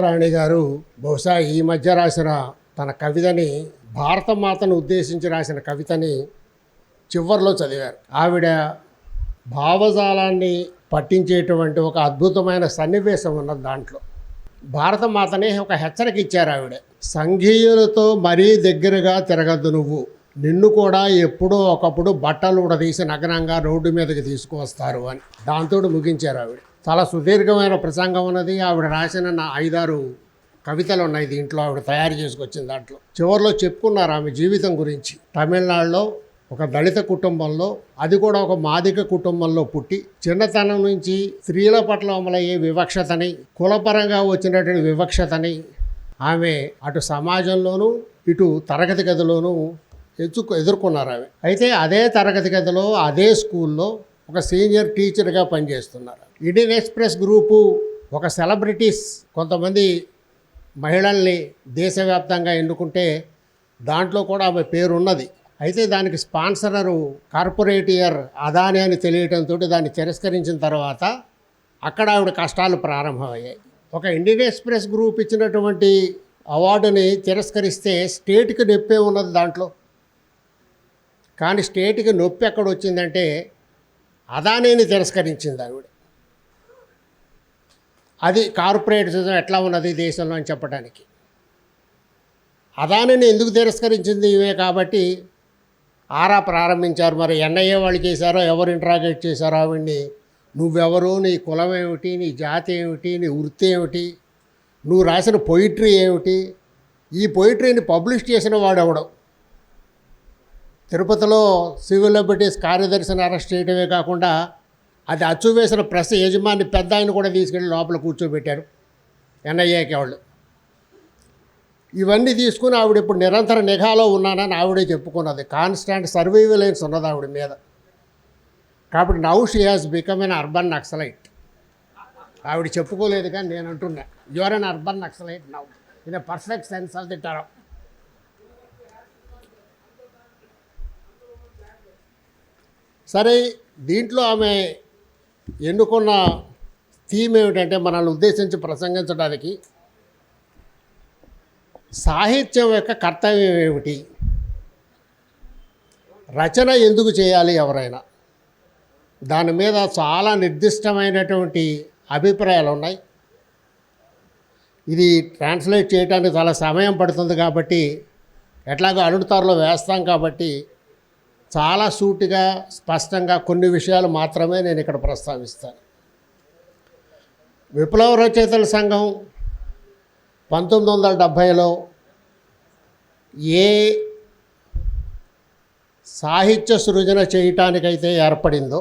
సుకీర్తారాణి గారు బహుశా ఈ మధ్య రాసిన తన కవితని భారతమాతను ఉద్దేశించి రాసిన కవితని చివర్లో చదివారు. ఆవిడ భావజాలాన్ని పట్టించేటువంటి ఒక అద్భుతమైన సన్నివేశం ఉన్నది దాంట్లో. భారతమాతనే ఒక హెచ్చరిక ఇచ్చారు ఆవిడ. సంఘీయులతో మరీ దగ్గరగా తిరగద్దు నువ్వు. నిన్ను కూడా ఎప్పుడో ఒకప్పుడు బట్టలు ఉడదీసి నగ్నంగా రోడ్డు మీదకి తీసుకువస్తారు అని. దాంతో ముగించారు ఆవిడ. చాలా సుదీర్ఘమైన ప్రసంగం ఉన్నది. ఆవిడ రాసిన నా ఐదారు కవితలు ఉన్నాయి దీంట్లో ఆవిడ తయారు చేసుకొచ్చిన దాంట్లో. చివరిలో చెప్పుకున్నారు ఆమె జీవితం గురించి. తమిళనాడులో ఒక దళిత కుటుంబంలో అది కూడా ఒక మాదిక కుటుంబంలో పుట్టి చిన్నతనం నుంచి స్త్రీల పట్ల అమలయ్యే వివక్షతని కులపరంగా వచ్చినటువంటి వివక్షతని ఆమె అటు సమాజంలోనూ ఇటు తరగతి గదిలోనూ ఎదుర్కొ ఎదుర్కొన్నారు ఆమె. అయితే అదే తరగతి గదిలో అదే స్కూల్లో ఒక సీనియర్ టీచర్గా పనిచేస్తున్నారు. ఇండియన్ ఎక్స్ప్రెస్ గ్రూపు ఒక సెలబ్రిటీస్ కొంతమంది మహిళల్ని దేశవ్యాప్తంగా ఎన్నుకుంటే దాంట్లో కూడా ఆమె పేరు ఉన్నది అయితే దానికి స్పాన్సరరు కార్పొరేటియర్ అదాని అని తెలియటంతో దాన్ని తిరస్కరించిన తర్వాత అక్కడ ఆవిడ కష్టాలు ప్రారంభమయ్యాయి. ఒక ఇండియన్ ఎక్స్ప్రెస్ గ్రూప్ ఇచ్చినటువంటి అవార్డుని తిరస్కరిస్తే స్టేట్కి నొప్పే ఉన్నది దాంట్లో. కానీ స్టేట్కి నొప్పి ఎక్కడ వచ్చిందంటే అదానీని తిరస్కరించింది ఆవిడ. అది కార్పొరేటిజం ఎట్లా ఉన్నది దేశంలో అని చెప్పడానికి అదానిని ఎందుకు తిరస్కరించింది ఇవే కాబట్టి ఆరా ప్రారంభించారు. మరి ఎన్ఐఏ వాళ్ళు చేశారో ఎవరు ఇంట్రాగేట్ చేశారో ఆవిడ్ని? నువ్వెవరు నీ కులం ఏమిటి నీ జాతి ఏమిటి నీ వృత్తి ఏమిటి నువ్వు రాసిన పొయిట్రీ ఏమిటి? ఈ పొయిట్రీని పబ్లిష్ చేసిన వాడెవడం? తిరుపతిలో సివిల్ లిబర్టీస్ కార్యదర్శిని అరెస్ట్ చేయడమే కాకుండా అది అచ్చు వేసిన ప్రెస్ యజమాని పెద్ద ఆయన కూడా తీసుకెళ్ళి లోపల కూర్చోబెట్టారు ఎన్ఐఏకి వాళ్ళు. ఇవన్నీ తీసుకుని ఆవిడ ఇప్పుడు నిరంతర నిఘాలో ఉన్నానని ఆవిడే చెప్పుకున్నది. కాన్స్టాంట్ సర్వైవలెన్స్ ఉన్నది ఆవిడ మీద. కాబట్టి now she has become an urban naxalite ఆవిడ చెప్పుకోలేదు కానీ నేను అంటున్నా. You're an urban naxalite now in perfect sense of the term సరే దీంట్లో ఆమె ఎన్నుకున్న థీమ్ ఏమిటంటే మనల్ని ఉద్దేశించి ప్రసంగించడానికి సాహిత్యం యొక్క కర్తవ్యం ఏమిటి? రచన ఎందుకు చేయాలి ఎవరైనా? దాని మీద చాలా నిర్దిష్టమైనటువంటి అభిప్రాయాలు ఉన్నాయి. ఇది ట్రాన్స్లేట్ చేయడానికి చాలా సమయం పడుతుంది కాబట్టి ఎట్లాగో అడుగుతారులో వేస్తాం కాబట్టి చాలా సూటిగా స్పష్టంగా కొన్ని విషయాలు మాత్రమే నేను ఇక్కడ ప్రస్తావిస్తాను. విప్లవ రచయితల సంఘం పంతొమ్మిది వందల డెబ్భైలో ఏ సాహిత్య సృజన చేయటానికైతే ఏర్పడిందో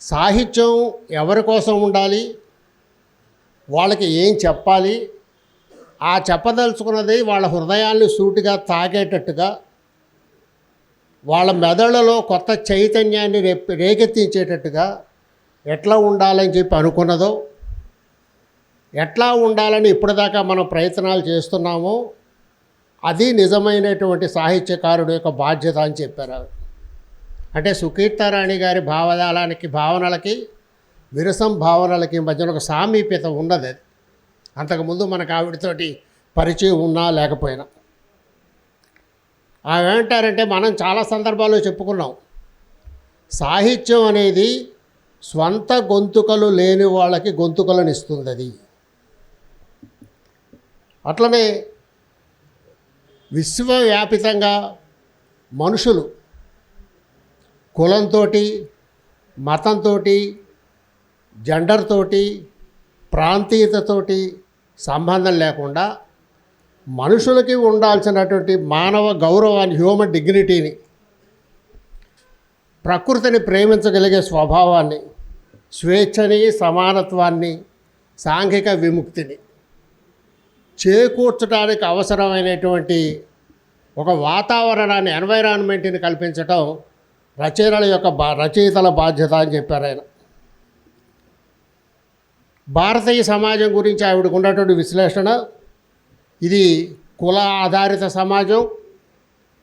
సాహిత్యం ఎవరి కోసం ఉండాలి వాళ్ళకి ఏం చెప్పాలి ఆ చెప్పదలుచుకున్నది వాళ్ళ హృదయాన్ని సూటిగా తాగేటట్టుగా వాళ్ళ మెదళ్ళలో కొత్త చైతన్యాన్ని రేప్ రేకెత్తించేటట్టుగా ఎట్లా ఉండాలని చెప్పి అనుకున్నదో ఎట్లా ఉండాలని ఇప్పటిదాకా మనం ప్రయత్నాలు చేస్తున్నామో అది నిజమైనటువంటి సాహిత్యకారుడు యొక్క బాధ్యత అని చెప్పారు అంటే సుకీర్తారాణి గారి భావజాలానికి భావనలకి విరసం భావనలకి మధ్యన ఒక సామీప్యత ఉన్నది అది. అంతకుముందు మనకు ఆవిడతోటి పరిచయం ఉన్నా లేకపోయినా. ఆమె ఏమంటారంటే మనం చాలా సందర్భాల్లో చెప్పుకున్నాం. సాహిత్యం అనేది స్వంత గొంతుకలు లేని వాళ్ళకి గొంతుకలను ఇస్తుంది అది. అట్లనే విశ్వవ్యాపితంగా మనుషులు కులంతో మతంతో జెండర్తోటి ప్రాంతీయతతోటి సంబంధం లేకుండా మనుషులకి ఉండాల్సినటువంటి మానవ గౌరవాన్ని హ్యూమన్ డిగ్నిటీని ప్రకృతిని ప్రేమించగలిగే స్వభావాన్ని స్వేచ్ఛని సమానత్వాన్ని సాంఘిక విముక్తిని చేకూర్చడానికి అవసరమైనటువంటి ఒక వాతావరణాన్ని ఎన్వైరాన్మెంట్ని కల్పించటం రచయితల యొక్క బా రచయితల బాధ్యత అని చెప్పారు ఆయన. భారతీయ సమాజం గురించి ఆవిడకు ఉన్నటువంటి విశ్లేషణ ఇది కుల ఆధారిత సమాజం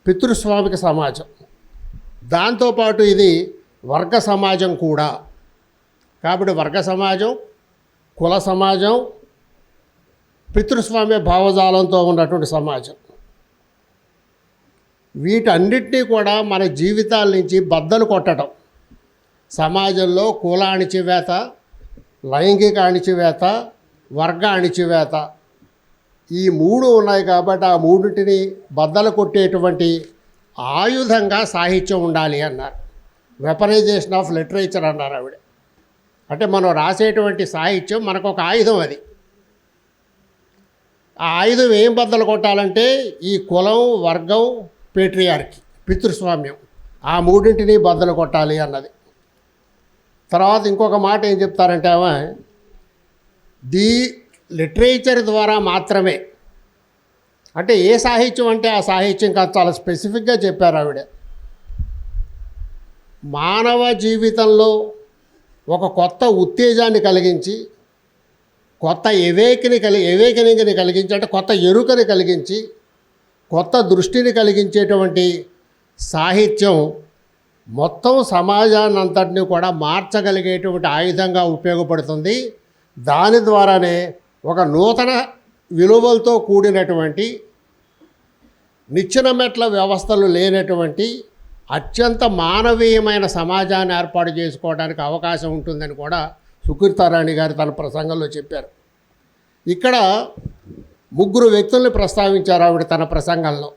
పితృస్వామిక సమాజం. దాంతోపాటు ఇది వర్గ సమాజం కూడా. కాబట్టి వర్గ సమాజం కుల సమాజం పితృస్వామ్య భావజాలంతో ఉన్నటువంటి సమాజం. వీటన్నిటినీ కూడా మన జీవితాల నుంచి బద్దలు కొట్టడం. సమాజంలో కుల అణిచివేత లైంగిక అణిచివేత వర్గ అణిచివేత ఈ మూడు ఉన్నాయి కాబట్టి ఆ మూడింటిని బద్దలు కొట్టేటువంటి ఆయుధంగా సాహిత్యం ఉండాలి అన్నారు. వెపనైజేషన్ ఆఫ్ లిటరేచర్ అన్నారు ఆవిడ. అంటే మనం రాసేటువంటి సాహిత్యం మనకు ఒక ఆయుధం అది. ఆ ఆయుధం ఏం బద్దలు కొట్టాలంటే ఈ కులం వర్గం పేట్రియార్కి పితృస్వామ్యం ఆ మూడింటిని బద్దలు కొట్టాలి అన్నది. తర్వాత ఇంకొక మాట ఏం చెప్తారంటే ఆమె ది లిటరేచర్ ద్వారా మాత్రమే. అంటే ఏ సాహిత్యం అంటే ఆ సాహిత్యం కాదు. చాలా స్పెసిఫిక్గా చెప్పారు ఆవిడ. మానవ జీవితంలో ఒక కొత్త ఉత్తేజాన్ని కలిగించి కొత్త ఎవేకిని కలిగి ఎవేకనింగ్ని కలిగించి అంటే కొత్త ఎరుకని కలిగించి కొత్త దృష్టిని కలిగించేటువంటి సాహిత్యం మొత్తం సమాజాన్ని అంతటిని కూడా మార్చగలిగేటువంటి ఆయుధంగా ఉపయోగపడుతుంది. దాని ద్వారానే ఒక నూతన విలువలతో కూడినటువంటి నిచ్చెన మెట్ల వ్యవస్థలు లేనటువంటి అత్యంత మానవీయమైన సమాజాన్ని ఏర్పాటు చేసుకోవడానికి అవకాశం ఉంటుందని కూడా సుకీర్తారాణి గారు తన ప్రసంగంలో చెప్పారు. ఇక్కడ ముగ్గురు వ్యక్తుల్ని ప్రస్తావించారు ఆవిడ తన ప్రసంగంలో.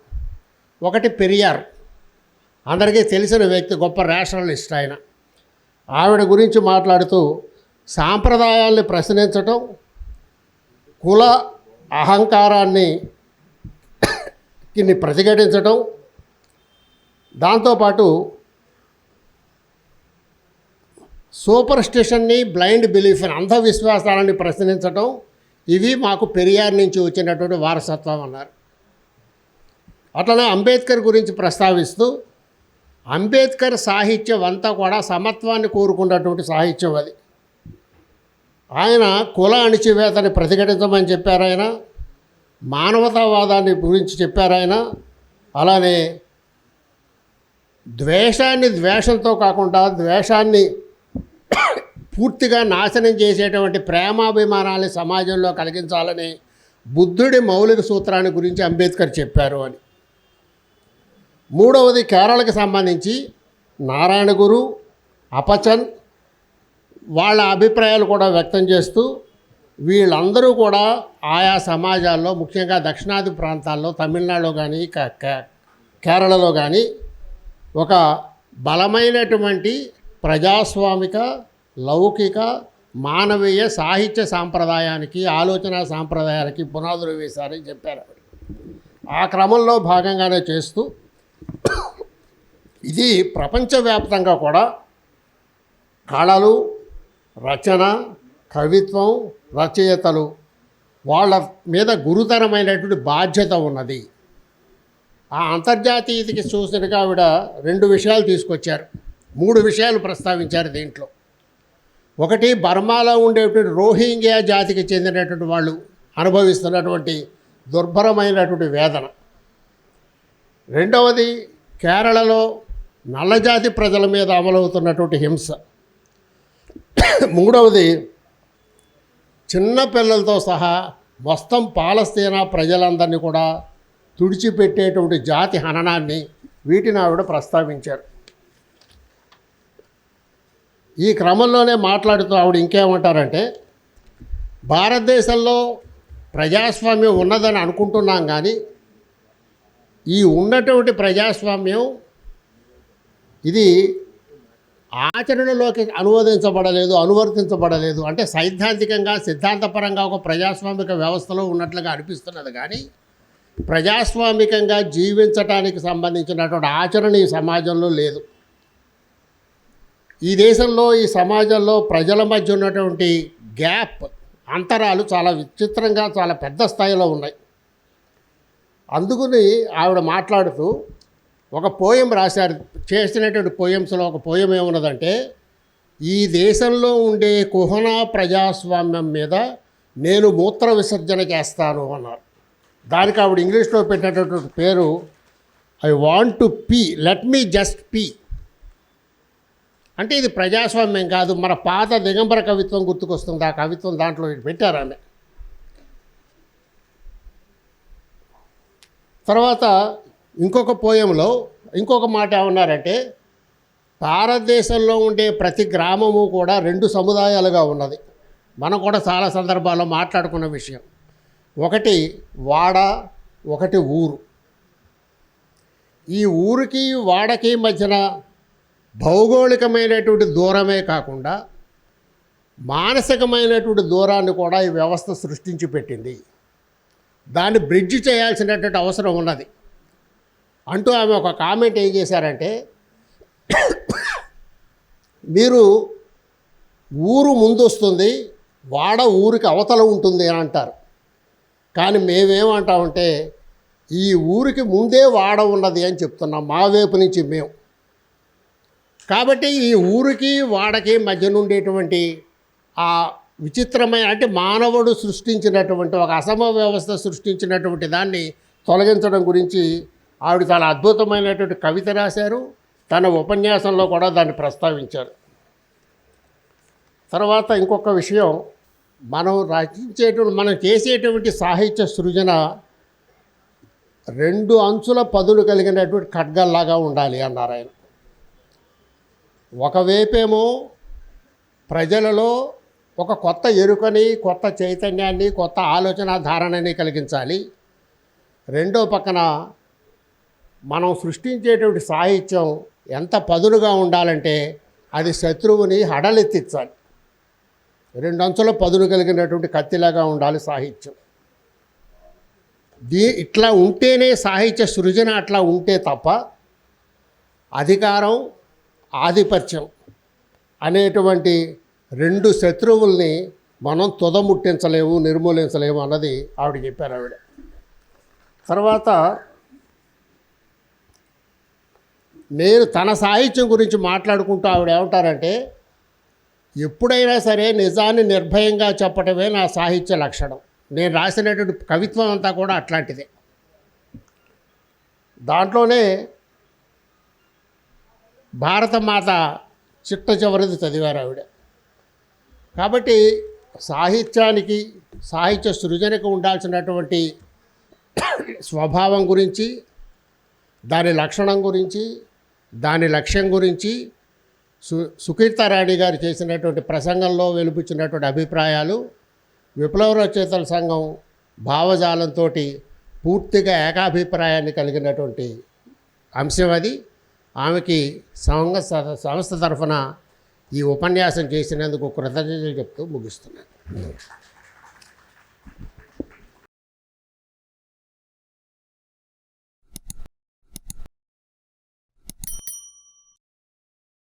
ఒకటి పెరియార్. అందరికీ తెలిసిన వ్యక్తి గొప్ప రేషనలిస్ట్ ఆయన. ఆవిడ గురించి మాట్లాడుతూ సాంప్రదాయాల్ని ప్రశ్నించటం కుల అహంకారాన్ని కిన్ని ప్రతిఘటించటం. దాంతోపాటు సూపర్ స్టిషన్ని బ్లైండ్ బిలీఫ్ అంధవిశ్వాసాలని ప్రశ్నించటం. ఇవి మాకు పెరియార్ నుంచి వచ్చినటువంటి వారసత్వం అన్నారు. అట్లనే అంబేద్కర్ గురించి ప్రస్తావిస్తూ అంబేద్కర్ సాహిత్యం అంతా కూడా సమత్వాన్ని కోరుకున్నటువంటి సాహిత్యం అది. ఆయన కుల అణిచివేతని ప్రతిఘటించమని చెప్పారు ఆయన. మానవతావాదాన్ని గురించి చెప్పారు ఆయన. అలానే ద్వేషాన్ని ద్వేషంతో కాకుండా ద్వేషాన్ని పూర్తిగా నాశనం చేసేటువంటి ప్రేమాభిమానాన్ని సమాజంలో కలిగించాలని బుద్ధుడి మౌలిక సూత్రాన్ని గురించి అంబేద్కర్ చెప్పారు అని. మూడవది కేరళకి సంబంధించి నారాయణ గురు అపచన్ వాళ్ళ అభిప్రాయాలు కూడా వ్యక్తం చేస్తూ వీళ్ళందరూ కూడా ఆయా సమాజాల్లో ముఖ్యంగా దక్షిణాది ప్రాంతాల్లో తమిళనాడులో కానీ కేరళలో కానీ ఒక బలమైనటువంటి ప్రజాస్వామిక లౌకిక మానవీయ సాహిత్య సాంప్రదాయానికి ఆలోచన సాంప్రదాయానికి పునాదులు వేశారని చెప్పారు ఆ క్రమంలో భాగంగానే చేస్తూ ఇది ప్రపంచవ్యాప్తంగా కూడా కళలు రచన కవిత్వం రచయితలు వాళ్ళ మీద గురుతరమైనటువంటి బాధ్యత ఉన్నది. ఆ అంతర్జాతీయతకి చూసినగా ఆవిడ రెండు విషయాలు తీసుకొచ్చారు. మూడు విషయాలు ప్రస్తావించారు దీంట్లో. ఒకటి బర్మాలో ఉండేటువంటి రోహింగ్యా జాతికి చెందినటువంటి వాళ్ళు అనుభవిస్తున్నటువంటి దుర్భరమైనటువంటి వేదన. రెండవది కేరళలో నల్లజాతి ప్రజల మీద అమలవుతున్నటువంటి హింస. మూడవది చిన్న పిల్లలతో సహా మొత్తం పాలస్తీనా ప్రజలందరినీ కూడా తుడిచిపెట్టేటువంటి జాతి హననాన్ని వీటిని ఆవిడ ప్రస్తావించారు. ఈ క్రమంలోనే మాట్లాడుతూ ఆవిడ ఇంకేమంటారంటే భారతదేశంలో ప్రజాస్వామ్యం ఉన్నదని అనుకుంటున్నాం కానీ ఈ ఉన్నటువంటి ప్రజాస్వామ్యం ఇది ఆచరణలోకి అనువదించబడలేదు అనువర్తించబడలేదు అంటే సైద్ధాంతికంగా సిద్ధాంతపరంగా ఒక ప్రజాస్వామిక వ్యవస్థలో ఉన్నట్లుగా అనిపిస్తున్నది. కానీ ప్రజాస్వామికంగా జీవించటానికి సంబంధించినటువంటి ఆచరణ ఈ సమాజంలో లేదు. ఈ దేశంలో ఈ సమాజంలో ప్రజల మధ్య ఉన్నటువంటి గ్యాప్ అంతరాలు చాలా విచిత్రంగా చాలా పెద్ద స్థాయిలో ఉన్నాయి. అందుకుని ఆవిడ మాట్లాడుతూ ఒక పోయం రాశారు చేసినటువంటి పోయమ్స్లో ఒక పోయం ఏమున్నదంటే ఈ దేశంలో ఉండే కుహనా ప్రజాస్వామ్యం మీద నేను మూత్ర విసర్జన చేస్తాను అన్నారు. దానికి ఆవిడ ఇంగ్లీష్లో పెట్టినటువంటి పేరు I want to pee let me just pee. అంటే ఇది ప్రజాస్వామ్యం కాదు మన పాత దిగంబర కవిత్వం గుర్తుకొస్తుంది ఆ కవిత్వం దాంట్లో పెట్టారు ఆమె. తర్వాత ఇంకొక పోయంలో ఇంకొక మాట ఏమన్నారంటే భారతదేశంలో ఉండే ప్రతి గ్రామము కూడా రెండు సముదాయాలుగా ఉన్నది. మనం కూడా చాలా సందర్భాల్లో మాట్లాడుకున్న విషయం. ఒకటి వాడ ఒకటి ఊరు. ఈ ఊరికి వాడకి మధ్యన భౌగోళికమైనటువంటి దూరమే కాకుండా మానసికమైనటువంటి దూరాన్ని కూడా ఈ వ్యవస్థ సృష్టించి పెట్టింది దాన్ని బ్రిడ్జ్ చేయాల్సినటువంటి అవసరం ఉన్నది. అంటూ ఆమె ఒక కామెంట్ ఏం చేశారంటే మీరు ఊరు ముందు వస్తుంది వాడ ఊరికి అవతల ఉంటుంది అని అంటారు. కానీ మేమేమంటామంటే ఈ ఊరికి ముందే వాడ ఉన్నది అని చెప్తున్నాం మా వైపు నుంచి మేము. కాబట్టి ఈ ఊరికి వాడకి మధ్య ఉండేటువంటి ఆ విచిత్రమైన అంటే మానవుడు సృష్టించినటువంటి ఒక అసమ వ్యవస్థ సృష్టించినటువంటి దాన్ని తొలగించడం గురించి ఆవిడ చాలా అద్భుతమైనటువంటి కవిత రాశారు. తన ఉపన్యాసంలో కూడా దాన్ని ప్రస్తావించారు. తర్వాత ఇంకొక విషయం మనం రచించేటువంటి మనం చేసేటువంటి సాహిత్య సృజన రెండు అంచుల పదులు కలిగినటువంటి ఖడ్గల్లాగా ఉండాలి అన్నారు ఆయన. ఒకవేపేమో ప్రజలలో ఒక కొత్త ఎరుకని కొత్త చైతన్యాన్ని కొత్త ఆలోచన ధారణని కలిగించాలి. రెండో పక్కన మనం సృష్టించేటువంటి సాహిత్యం ఎంత పదునుగా ఉండాలంటే అది శత్రువుని హడలెత్తించాలి. రెండంచుల పదును కలిగినటువంటి కత్తిలాగా ఉండాలి సాహిత్యం. దీ ఇట్లా ఉంటేనే సాహిత్య సృజన అట్లా ఉంటే తప్ప అధికారం ఆధిపత్యం అనేటువంటి రెండు శత్రువుల్ని మనం తుదముట్టించలేము నిర్మూలించలేము అన్నది ఆవిడ చెప్పారు ఆవిడ. తర్వాత నేను తన సాహిత్యం గురించి మాట్లాడుకుంటూ ఆవిడ ఏమంటారంటే ఎప్పుడైనా సరే నిజాన్ని నిర్భయంగా చెప్పటమే నా సాహిత్య లక్షణం. నేను రాసినటువంటి కవిత్వం అంతా కూడా అట్లాంటిదే. దాంట్లోనే భారతమాత చిట్ట చివరిది చదివారు ఆవిడ. కాబట్టి సాహిత్యానికి సాహిత్య సృజనకు ఉండాల్సినటువంటి స్వభావం గురించి దాని లక్షణం గురించి దాని లక్ష్యం గురించి సు సుకీర్తారాణి గారు చేసినటువంటి ప్రసంగంలో వెలుపుచ్చినటువంటి అభిప్రాయాలు విప్లవ రచయితల సంఘం భావజాలంతో పూర్తిగా ఏకాభిప్రాయాన్ని కలిగినటువంటి అంశం అది. ఆమెకి సంఘ స- సంస్థ తరఫున ఈ ఉపన్యాసం చేసినందుకు కృతజ్ఞతలు చెప్తూ ముగిస్తున్నాను.